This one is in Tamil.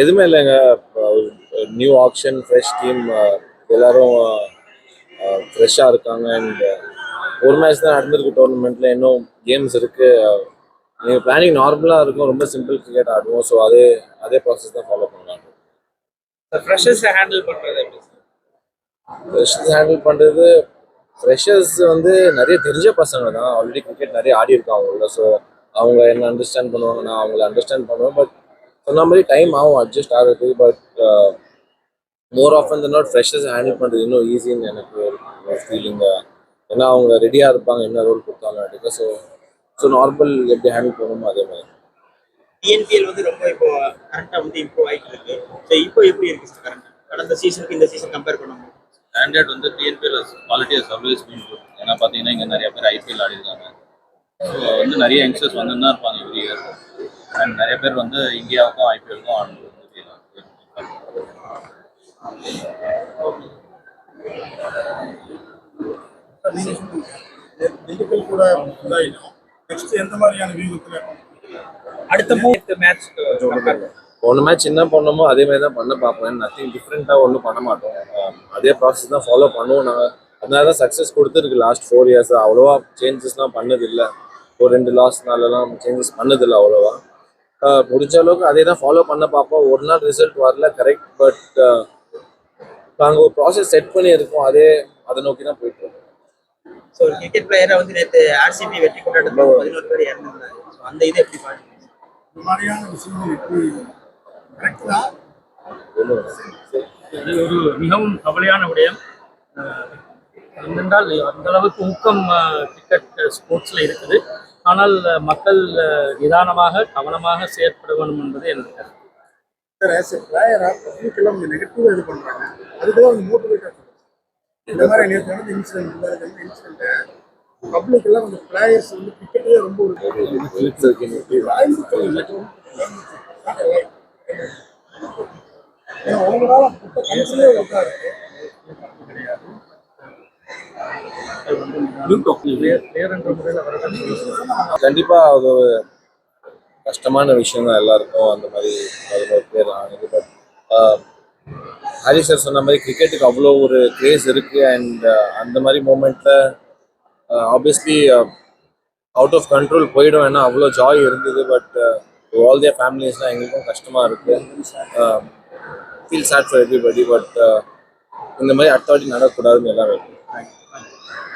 எதுவுமே இல்லைங்க. நியூ ஆக்ஷன் ஃப்ரெஷ் டீம் எல்லாரும் ஃப்ரெஷ்ஷாக இருக்காங்க. அண்ட் ஒரு மேட்ச் தான் நடந்திருக்கு டோர்னமெண்ட்டில் இன்னும் கேம்ஸ் இருக்கு. நீங்கள் பிளானிங் நார்மலாக இருக்கும். ரொம்ப சிம்பிள் கிரிக்கெட் ஆடுவோம். ஸோ அதே அதே ப்ராசஸ் தான் ஃபாலோ பண்ணலாம் ஃப்ரெஷர்ஸை ஹேண்டில் பண்ணுறது ஃப்ரெஷர்ஸ் ஹேண்டில் பண்ணுறது ஃப்ரெஷர்ஸ் வந்து நிறைய தெரிஞ்ச பசங்க தான். ஆல்ரெடி கிரிக்கெட் நிறைய ஆடி இருக்காங்க அவங்கள ஸோ அவங்க என்ன அண்டர்ஸ்டாண்ட் பண்ணுவாங்க நான் அவங்கள அண்டர்ஸ்டாண்ட் பண்ணுவேன் பட் சொன்ன மாதிரி டைம் ஆகும் அட்ஜஸ்ட் ஆகுறது பட் மோர் ஆஃப் அந்த நாட் ஃப்ரெஷர்ஸ் ஹேண்டில் பண்ணுறது இன்னும் ஈஸின்னு எனக்கு ஒரு ஃபீலிங் ஏன்னா அவங்க ரெடியாக இருப்பாங்க என்ன ரோல் கொடுத்தாலும் எடுக்க ஸோ ஸோ நார்மல் எப்படி ஹேண்டில் பண்ணணுமோ அதே மாதிரி. டிஎன்பிஎல் வந்து ரொம்ப இப்போ கரண்ட்டாக வந்து இம்ப்ரூவ் ஆகிட்டு இருக்கு. ஸோ இப்போ எப்படி இருக்கு சார் கரண்ட் கடந்த சீசனுக்கு இந்த சீசன் கம்பேர் பண்ணும்போது ஸ்டாண்டர்ட் வந்து டிஎன்பிஎல் குவாலிட்டி ஆஃப் சர்வீஸ் ஏன்னா பார்த்தீங்கன்னா இங்கே நிறைய பேர் ஐபிஎல் ஆடி இருக்காங்க ஸோ வந்து நிறைய யங்ஸ்டர்ஸ் வந்து தான் இருப்பாங்க எவ்ரி இயர் அண்ட் நிறைய பேர் வந்து இந்தியாவுக்கும் ஐபிஎலுக்கும் ஆடுறது திண்டுக்கல் கூட இதாயிடும் நெக்ஸ்ட் எந்த மாதிரியான வியூகத்துல அடுத்த மூணு மேட்ச் ஒன்று மேட்ச் என்ன பண்ணோமோ அதே மாதிரி தான் பண்ண பார்ப்போம். நத்திங் டிஃப்ரெண்ட்டாக ஒன்றும் பண்ண மாட்டோம். அதே ப்ராசஸ் தான் ஃபாலோ பண்ணுவோம் நாங்கள் அதனால தான் சக்ஸஸ் கொடுத்துருக்கு. லாஸ்ட் ஃபோர் இயர்ஸ் அவ்வளோவா சேஞ்சஸ்லாம் பண்ணதில்லை. ஒரு ரெண்டு லாஸ்னாலலாம் சேஞ்சஸ் பண்ணதில்லை அவ்வளோவா. முடிஞ்ச அளவுக்கு அதே தான் ஃபாலோ பண்ண பார்ப்போம் ஒரு நாள் ரிசல்ட் வரல கரெக்ட் பட் நாங்கள் ஒரு ப்ராசஸ் செட் பண்ணி இருக்கோம். அதே அதை நோக்கி தான் போயிட்டு இருக்கோம். ஸோ ஒரு கிரிக்கெட் பிளேயரை வந்து நேற்று ஆர்சிபி வெற்றி கொண்டாட்டத்தில் பதினோரு பேர் இறந்துருந்தாங்க ஸோ அந்த இது எப்படி பாருங்க இந்த மாதிரியான விஷயங்கள் எப்படி கரெக்ட் தான் இது ஒரு மிகவும் கவலையான விடயம். அஹ் ஏனென்றால் அந்த அளவுக்கு ஊக்கம் கிரிக்கெட் ஸ்போர்ட்ஸ்ல இருக்குது. ஆனால் மக்கள் நிதானமாக கவனமாக செயற்பட வேண்டும் என்பது எனது கருத்து. சார் மாதிரி மாதிரி கண்டிப்பா அது ஒரு கஷ்டமான விஷயம் தான் எல்லாருக்கும் அந்த மாதிரி பேர் ஆனது. பட் ஹரி சார் சொன்ன மாதிரி கிரிக்கெட்டுக்கு அவ்வளோ ஒரு கிரேஸ் இருக்கு. அண்ட் அந்த மாதிரி மூமெண்ட்ல ஆப்வியஸ்லி அவுட் ஆஃப் கண்ட்ரோல் போயிடும் ஏன்னா அவ்வளோ ஜாய் இருந்தது. பட் ஆல் தியர் ஃபேமிலிஸ்லாம் எங்களுக்கும் கஷ்டமா இருக்கு. Feel sad for everybody but இந்த மாதிரி அடுத்த வாட்டி நடக்கக்கூடாதுன்னு எல்லாரும்